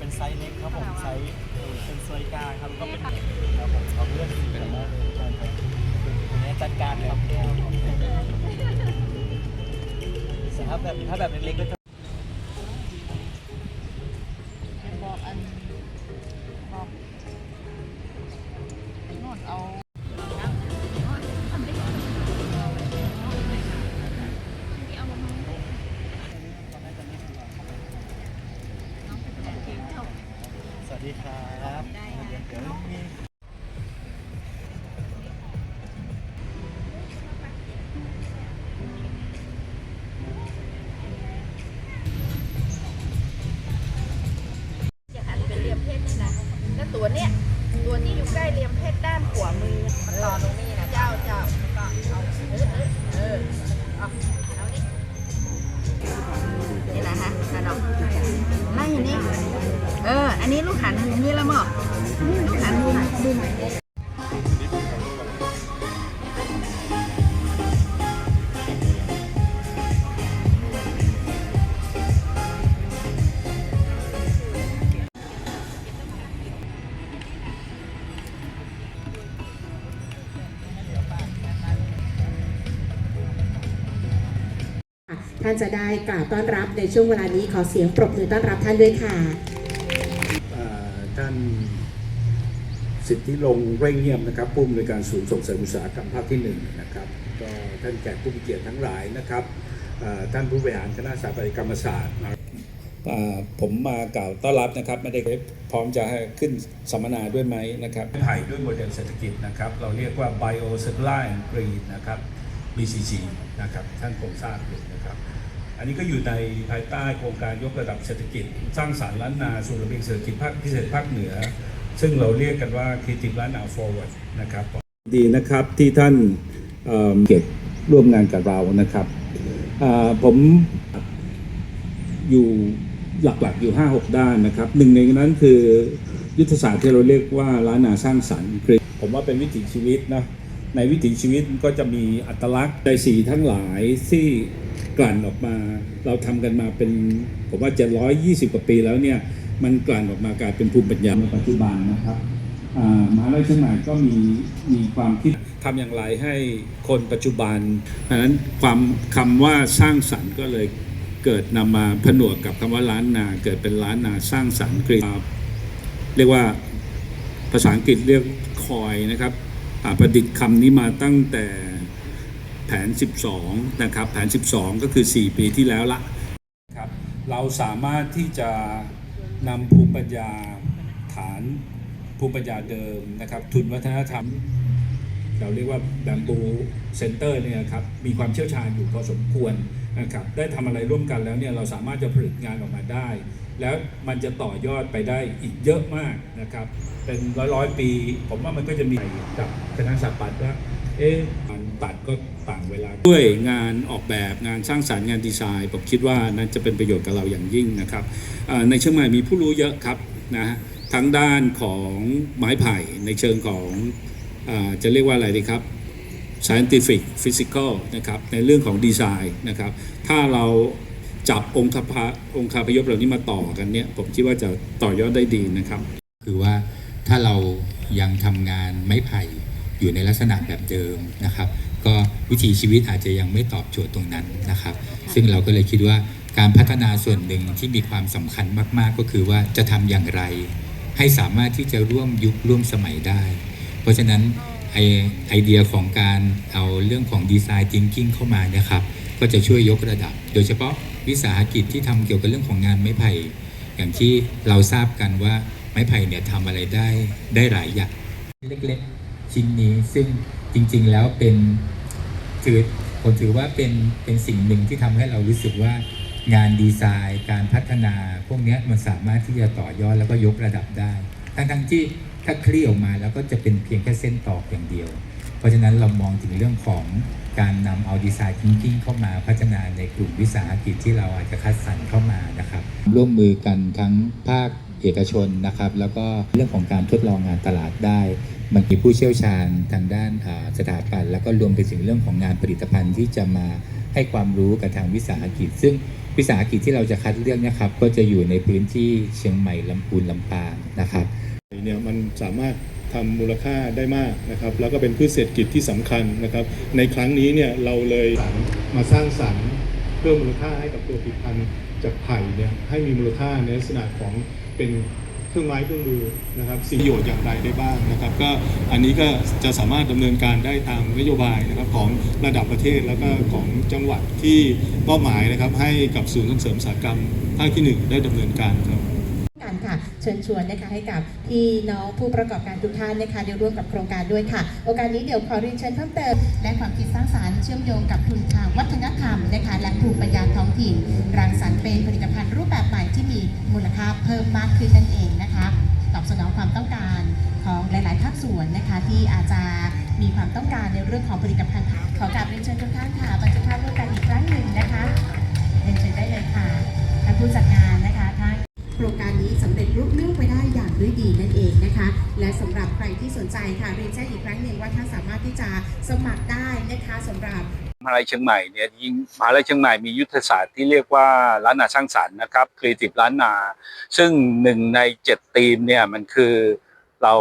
เป็นไซส์เล็กครับผมไซส์เป็นไซส์กางครับก็เป็นครับผมเอาเลือกสีเป็นมากเลยครับผมจัดการครับแก้วครับแต่ถ้าแบบถ้าแบบเล็กก็านจะได้กล่าวต้อนรับในช่วงเวลานี้ขอเสียงปรบมือต้อนรับท่านด้วยค่ะอ่าท่านสิทธิลงค์เร่งเงียบนะครับผู้อำนวยการศูนย์ส่งเสริมอุตสาหกรรมภาคที่หนึ่งนะครับก็ท่านแขกผู้มีเกียรติทั้งหลายนะครับอ่าท่านผู้บริหารคณะสถาปัตยกรรมศาสตร์อ่าผมมากล่าวต้อนรับนะครับไม่ได้พร้อมจะให้ขึ้นสัมมนาด้วยไหมนะครับไผ่ด้วยโมเดลเศรษฐกิจนะครับ เราเรียกว่า Bio Circular and Green นะครับ BCG นะครับท่านคงทราบอยู่นะครับ อันนี้ก็อยู่ในภายใต้โครงการยกระดับเศรษฐกิจ สร้างสรรค์ล้านนาสู่ระเบียงเศรษฐกิจภาคพิเศษภาคเหนือ ซึ่งเราเรียกกันว่า Creative ล้านนา Forward นะครับดีนะครับที่ท่านเเก็บร่วมงานกับเรานะครับผมอยู่หลักๆอยู่ 5-6 ด้านนะครับหนึ่งในนั้นคือยุทธศาสตร์ที่เราเรียกว่าล้านนาสร้างสรรค์ผมว่าเป็นวิถีชีวิตนะ ในวิถีชีวิตก็จะมีอัตลักษณ์ใจสีทั้งหลายที่กลั่นออกมา เราทำกันมาเป็นผมว่าจะ120กว่าปีแล้วเนี่ยมันกลั่นออกมากลายเป็นภูมิปัญญาในปัจจุบันนะครับอ่ามหาลัยเชียงใหม่ก็มีมีความคิดทำอย่างไรให้คนปัจจุบันเพราะฉะนั้นความคำว่าสร้างสรรค์ก็เลยเกิดนำมาผนวกกับคำว่าล้านนา เกิดเป็นล้านนาสร้างสรรค์กรีกเรียกว่าภาษาอังกฤษเรียกคอยนะครับอ่า ประดิษฐ์คำนี้มาตั้งแต่แผน 12 นะครับ แผน 12 ก็คือ 4 ปีที่แล้วละครับเราสามารถที่จะนำภูมิปัญญาฐานภูมิปัญญาเดิมนะครับทุนวัฒนธรรม เราเรียกว่าแบมบูเซ็นเตอร์เนี่ยครับมีความเชี่ยวชาญอยู่พอสมควรนะครับได้ทำอะไรร่วมกันแล้วเนี่ยเราสามารถจะผลิตงานออกมาได้ แล้วมันจะต่อยอดไปได้อีกเยอะมากนะครับ เป็นร้อยร้อยปี ผมว่ามันก็จะมีกับคณะสถาปัตย์ว่าเอ๊ะมันตัดก็ต่างเวลา ด้วยงานออกแบบงานสร้างสารรค์งานดีไซน์ ผมคิดว่านั้นจะเป็นประโยชน์กับเราอย่างยิ่งนะครับ ในเชียงใหม่มีผู้รู้เยอะครับนะฮะทั้งด้านของไม้ไผ่ในเชิงของอาจะเรียกว่าอะไรดีครับ scientific physical นะครับในเรื่องของดีไซน์นะครับถ้าเรา จับองค์คพองค์คาพยพเหล่านี้มาต่อกันเนี่ย ผมคิดว่าจะต่อยอดได้ดีนะครับ คือว่าถ้าเรายังทำงานไม้ไผ่อยู่ในลักษณะแบบเดิมนะครับ ก็วิถีชีวิตอาจจะยังไม่ตอบโจทย์ตรงนั้นนะครับ ซึ่งเราก็เลยคิดว่าการพัฒนาส่วนหนึ่งที่มีความสำคัญมากๆ ก็คือว่าจะทำอย่างไร ให้สามารถที่จะร่วมยุคร่วมสมัยได้ เพราะฉะนั้นไอไอเดียของการเอาเรื่องของดีไซน์ thinking เข้ามาเนะครับ ก็จะช่วยยกระดับ โดยเฉพาะ วิสาหกิจที่ทำเกี่ยวกับเรื่องของงานไม้ไผ่อย่างที่เราทราบกันว่าไม้ไผ่เนี่ยทำอะไรได้ได้หลายอย่างเล็กๆ ชิ้นนี้ซึ่งจริงๆแล้วเป็นถือผมถือว่าเป็นเป็นสิ่งหนึ่งที่ทำให้เรารู้สึกว่างานดีไซน์ การพัฒนา พวกเนี้ยมันสามารถที่จะต่อยอดแล้วก็ยกระดับได้ ทั้งๆที่ถ้าคลี่ออกมาแล้วก็จะเป็นเพียงแค่เส้นตอกอย่างเดียว เพราะฉะนั้นเรามองถึงเรื่องของการนำเอาดีไซน์ thinking เข้ามาพัฒนาในกลุ่มวิสาหกิจที่เราอาจจะคัดสรรเข้ามานะครับ ร่วมมือกันทั้งภาคเอกชนนะครับ แล้วก็เรื่องของการทดลองงานตลาดได้มันมีผู้เชี่ยวชาญทางด้านสถาปัตย์แล้วก็รวมไปถึงเรื่องของงานผลิตภัณฑ์ที่จะมาให้ความรู้กับทางวิสาหกิจ ซึ่งวิสาหกิจที่เราจะคัดเลือกนะครับก็จะอยู่ในพื้นที่เชียงใหม่ลำพูนลำปางนะครับเนี่ยมันสามารถ ทำมูลค่าได้มากนะครับ แล้วก็เป็นพืชเศรษฐกิจที่สำคัญนะครับ ในครั้งนี้เนี่ยเราเลยมาสร้างสรรค์เพิ่มมูลค่าให้กับตัวผลิตภัณฑ์จากไผ่เนี่ยให้มีมูลค่าในลักษณะของเป็นเครื่องไม้เครื่องมือนะครับสิ่งประโยชน์อย่างไรได้บ้างนะครับ ก็อันนี้ก็จะสามารถดำเนินการได้ตามนโยบายนะครับของระดับประเทศแล้วก็ของจังหวัดที่มอบหมายนะครับให้กับศูนย์ส่งเสริมอุตสาหกรรมภาคที่หนึ่งได้ดำเนินการครับ เชิญชวนนะคะให้กับพี่น้องผู้ประกอบการทุกท่านนะคะเดี๋ยวร่วมกับโครงการด้วยค่ะ โอกาสนี้เดี๋ยวขอเรียนเชิญเพิ่มเติม และความคิดสร้างสรรค์เชื่อมโยงกับทุนทางวัฒนธรรมนะคะและภูมิปัญญาท้องถิ่นรังสรรค์เป็นผลิตภัณฑ์รูปแบบใหม่ที่มีมูลค่าเพิ่มมากขึ้นนั่นเองนะคะตอบสนองความต้องการของหลาย ๆ ภาคส่วนนะคะที่อาจจะมีความต้องการในเรื่องของผลิตภัณฑ์ขอกราบเรียนเชิญทุกท่านค่ะบรรจุภาพร่วมกันอีกครั้งหนึ่งนะคะเรียนเชิญได้เลยค่ะท่านผู้จัดงาน ที่สนใจค่ะเรียนแจ้งอีกครั้งหนึ่งว่าท่านสามารถที่จะสมัครได้นะคะสำหรับมหาลัยเชียงใหม่เนี่ยยิงมหาลัยเชียงใหม่มียุทธศาสตร์ที่เรียกว่าล้านนาสร้างสรรค์นะครับครีเอทีฟล้านนา ซึ่งหนึ่งในเจ็ดธีมเนี่ยมันคือเรา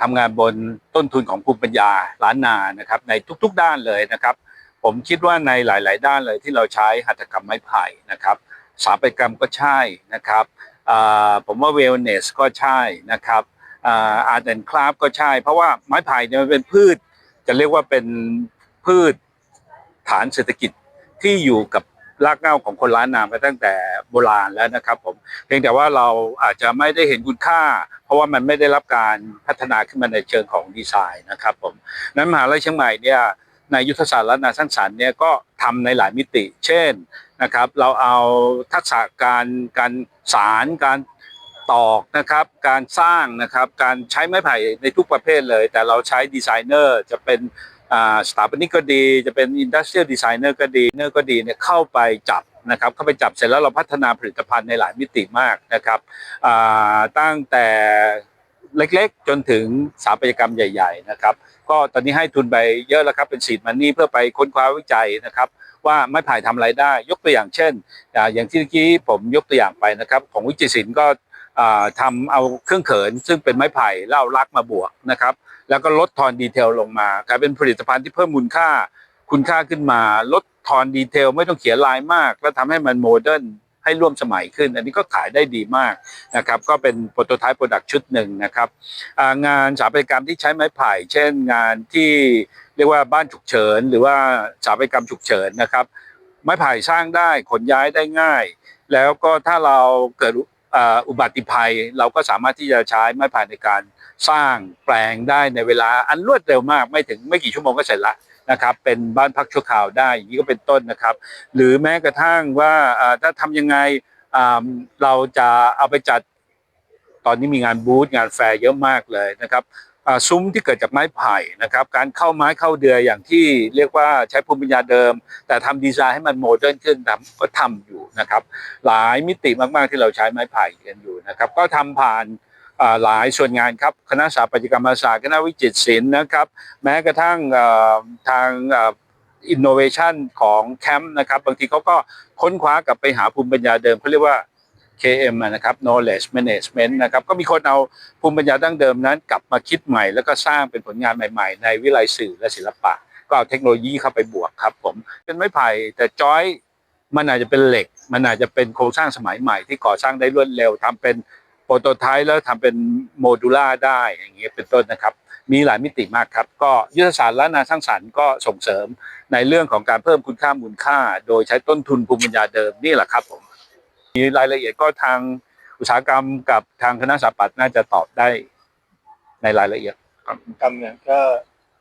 ทำงานบนต้นทุนของภูมิปัญญาล้านนานะครับในทุกๆด้านเลยนะครับ ผมคิดว่าในหลาย ๆ ด้านเลยที่เราใช้หัตถกรรมไม้ไผ่นะครับสถาปัตยกรรมก็ใช่นะครับผมว่าเวลเนสก็ใช่นะครับ อาร์ตแอนด์คราฟก็ใช่ เพราะว่าไม้ไผ่เนี่ยมันเป็นพืช จะเรียกว่าเป็นพืชฐานเศรษฐกิจที่อยู่กับรากเหง้าของคนล้านนามาตั้งแต่โบราณแล้วนะครับผมเพียงแต่ว่าเราอาจจะไม่ได้เห็นคุณค่า เพราะว่ามันไม่ได้รับการพัฒนาขึ้นมาในเชิงของดีไซน์นะครับผมนั้นมหาลัยเชียงใหม่เนี่ยในยุทธศาสตร์ล้านนาสร้างสรรค์เนี่ยก็ทำในหลายมิติ เช่นนะครับ เราเอาทักษะการการสารการ ตอกนะครับ การสร้างนะครับ การใช้ไม้ไผ่ในทุกประเภทเลย แต่เราใช้ดีไซเนอร์จะเป็นสถาปนิกก็ดี จะเป็นอินดัสเทรียลดีไซเนอร์ก็ดีเนอร์ก็ดีเนี่ยเข้าไปจับนะครับ เข้าไปจับเสร็จแล้วเราพัฒนาผลิตภัณฑ์ในหลายมิติมากนะครับตั้งแต่เล็กๆ จนถึงสถาปัตยกรรมใหญ่ ๆ นะครับ ก็ตอนนี้ให้ทุนไปเยอะแล้วครับเป็นสีดมันนี่เพื่อไปค้นคว้าวิจัยนะครับ ว่าไม้ไผ่ทำอะไรได้ ยกตัวอย่างเช่น อย่างที่เมื่อกี้ผมยกตัวอย่างไปนะครับ ของวิจิตรศิลป์ก็ ทำเอาเครื่องเขิน ซึ่งเป็นไม้ไผ่เล่ารักมาบวกนะครับ แล้วก็ลดทอนดีเทลลงมากลายเป็นผลิตภัณฑ์ที่เพิ่มมูลค่าคุณค่าขึ้นมา ลดทอนดีเทลไม่ต้องเขียนลายมาก แล้วทำให้มันโมเดิร์นให้ร่วมสมัยขึ้น อันนี้ก็ขายได้ดีมากนะครับ ก็เป็นโปรโตไทป์โปรดักชุดหนึ่งนะครับงานสถาปัตยกรรมที่ใช้ไม้ไผ่ เช่นงานที่เรียกว่าบ้านฉุกเฉิน หรือว่าสถาปัตยกรรมฉุกเฉินนะครับ ไม้ไผ่สร้างได้ขนย้ายได้ง่าย แล้วก็ถ้าเราเกิด อุบัติภัยเราก็สามารถที่จะใช้ไม้ไผ่ในการสร้างแปลงได้ในเวลาอันรวดเร็วมากไม่ถึงไม่กี่ชั่วโมงก็เสร็จละนะครับเป็นบ้านพักชั่วคราวได้อย่างนี้ก็เป็นต้นนะครับ หรือแม้กระทั่งว่าถ้าทำยังไงเราจะเอาไปจัดตอนนี้มีงานบูธงานแฟร์เยอะมากเลยนะครับ ซุ้มที่เกิดจากไม้ไผ่นะครับการเข้าไม้เข้าเดือยอย่างที่เรียกว่าใช้ภูมิปัญญาเดิม แต่ทำดีไซน์ให้มันโมเดิร์นขึ้นทำก็ทำอยู่นะครับหลายมิติมากๆที่เราใช้ไม้ไผ่กันอยู่นะครับก็ทำผ่านหลายส่วนงานครับคณะสถาปัตยกรรมศาสตร์คณะวิจิตรศิลป์นะครับแม้กระทั่งทางอินโนเวชันของแคมป์นะครับบางทีเขาก็ค้นคว้ากลับไปหาภูมิปัญญาเดิมเขาเรียกว่า KM นะครับ knowledge management นะครับก็มีคนเอาภูมิปัญญาดั้งเดิมนั้น กลับมาคิดใหม่ แล้วก็สร้างเป็นผลงานใหม่ ๆ ในวิไลสื่อและศิลปะ ก็เอาเทคโนโลยีเข้าไปบวกครับผมเป็นไม้ไผ่แต่จอยมันอาจจะเป็นเหล็ก มันอาจจะเป็นโครงสร้างสมัยใหม่ที่ก่อสร้างได้รวดเร็วทำเป็นโปรโตไทป์แล้วทำเป็นโมดูล่าได้อย่างเงี้ยเป็นต้นนะครับ มีหลายมิติมากครับ ก็ยุทธศาสตร์และนาสร้างสรรค์ก็ส่งเสริมในเรื่องของการเพิ่มคุณค่ามูลค่า โดยใช้ต้นทุนภูมิปัญญาเดิมนี่แหละครับผม มีรายละเอียดก็ทางอุตสาหกรรมกับทางคณะสถาปัตย์น่าจะตอบได้ในรายละเอียดกรรมเนี่ยก็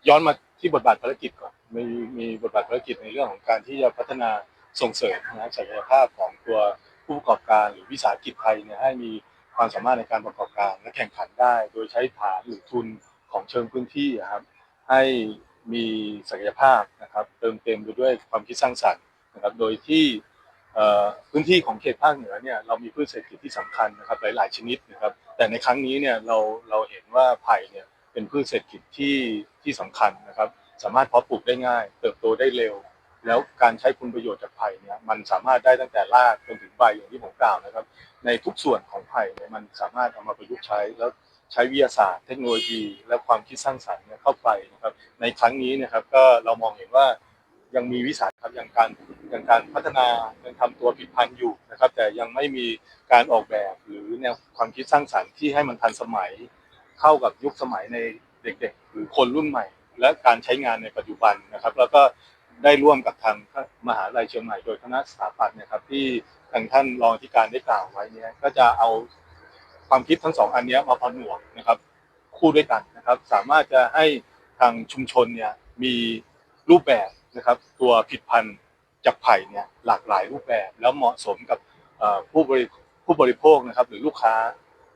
ย้อนมาที่บทบาทภารกิจก่อนมีมีบทบาทภารกิจในเรื่องของการที่จะพัฒนาส่งเสริมนะศักยภาพของตัวผู้ประกอบการหรือวิสาหกิจไทยเนี่ยให้มีความสามารถในการประกอบการและแข่งขันได้ โดยใช้ฐานหรือทุนของเชิงพื้นที่อะครับให้มีศักยภาพนะครับเติมเต็มไปด้วยความคิดสร้างสรรค์นะครับโดยที่ พื้นที่ของเขตภาคเหนือเนี่ยเรามีพืชเศรษฐกิจที่สำคัญนะครับหลาย ๆ ชนิดนะครับแต่ในครั้งนี้เนี่ยเราเราเห็นว่าไผ่เนี่ยเป็นพืชเศรษฐกิจที่ที่สำคัญนะครับ สามารถเพาะปลูกได้ง่าย เติบโตได้เร็ว แล้วการใช้คุณประโยชน์จากไผ่เนี่ยมันสามารถได้ตั้งแต่รากจนถึงใบอย่างที่ผมกล่าวนะครับ ในทุกส่วนของไผ่เนี่ยมันสามารถเอามาประยุกต์ใช้แล้วใช้วิทยาศาสตร์เทคโนโลยี และความคิดสร้างสรรค์เข้าไปนะครับในครั้งนี้นะครับก็เรามองเห็นว่า ยังมีวิสัยครับอย่างการยังการพัฒนายังทำตัวผิดพันธุ์อยู่นะครับ แต่ยังไม่มีการออกแบบหรือแนวความคิดสร้างสรรค์ที่ให้มันทันสมัย เข้ากับยุคสมัยในเด็ก ๆ หรือคนรุ่นใหม่ และการใช้งานในปัจจุบันนะครับ แล้วก็ได้ร่วมกับทางมหาลัยเชียงใหม่โดยคณะสถาปัตย์นะครับ ที่ทางท่านรองที่การได้กล่าวไว้นี่ก็จะเอาความคิดทั้งสองอันนี้มาผนวกนะครับ คู่ด้วยกันนะครับ สามารถจะให้ทางชุมชนเนี่ยมีรูปแบบ นะครับ ตัวผิดพันธุ์จากไผ่เนี่ยหลากหลายรูปแบบ แล้วเหมาะสมกับผู้บริผู้บริโภคนะครับ หรือลูกค้า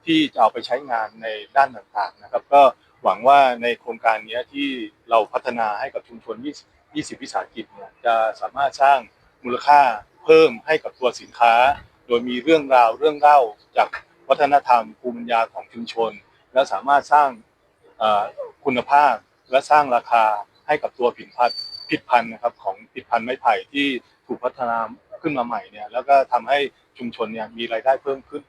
ที่จะเอาไปใช้งานในด้านต่างๆนะครับ ก็หวังว่าในโครงการนี้ที่เราพัฒนาให้กับชุมชน 20 20 วิสาหกิจเนี่ยจะสามารถสร้างมูลค่าเพิ่มให้กับตัวสินค้า โดยมีเรื่องราวเรื่องเล่าจากวัฒนธรรมภูมิปัญญาของชุมชน และสามารถสร้างคุณภาพและสร้างราคาให้กับตัวผิดพันธุ์ ผิดพันธ์นะครับของผิดพันธ์ไม้ไผ่ที่ถูกพัฒนาขึ้นมาใหม่เนี่ยแล้วก็ทำให้ชุมชนเนี่ยมีรายได้เพิ่มขึ้น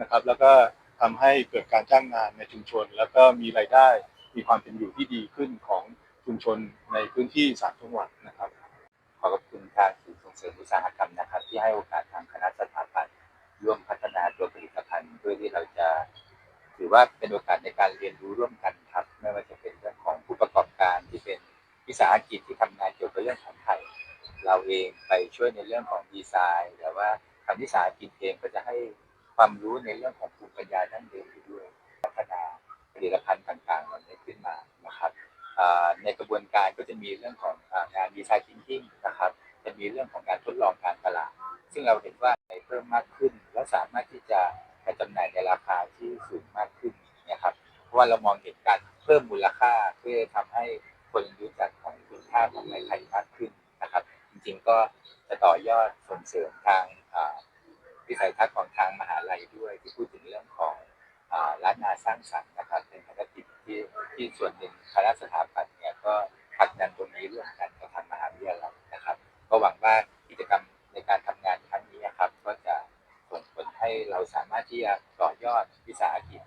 นะครับ แล้วก็ทำให้เกิดการจ้างงานในชุมชน แล้วก็มีรายได้มีความเป็นอยู่ที่ดีขึ้นของชุมชนในพื้นที่สามจังหวัดนะครับ ขอขอบคุณทางศูนย์ส่งเสริมอุตสาหกรรมนะครับ ที่ให้โอกาสทางคณะสถาปัตย์ร่วมพัฒนาตัวผลิตภัณฑ์เพื่อที่เราจะ ถือว่าเป็นโอกาสในการเรียนรู้ร่วมกัน ช่วยในเรื่องของดีไซน์ แต่ว่าทางวิสากิจเองก็จะให้ความรู้ในเรื่องของภูมิปัญญาด้านเดิมอยู่ด้วยพัฒนาผลิตภัณฑ์ต่างๆเหล่านี้ขึ้นมานะครับในกระบวนการก็จะมีเรื่องของอ่างานดีไซน์ทิงกิ้งนะครับ จะมีเรื่องของการทดลองการตลาด ซึ่งเราเห็นว่าในเพิ่มมากขึ้น และสามารถที่จะไปจำหน่ายในราคาที่สูงมากขึ้นนะครับเพราะว่าเรามองเห็นการเพิ่มมูลค่าเพื่อทำให้คนรู้จักของคุณค่าของไม้ไผ่มากขึ้น จริง ๆ ก็จะต่อยอดส่งเสริมทางวิสัยทัศน์ของทางมหาลัยด้วยที่พูดถึงเรื่องของอ่าล้านนาสร้างสรรค์นะครับเป็นภารกิจที่ที่ส่วนหนึ่งคณะสถาปัตย์เนี่ยก็ผลักดันตรงนี้ร่วมกันกับทางมหาวิทยาลัยนะครับ ก็หวังว่ากิจกรรมในการทำงานครั้งนี้นะครับ ก็จะส่งผลให้เราสามารถที่จะต่อยอดวิสาหกิจ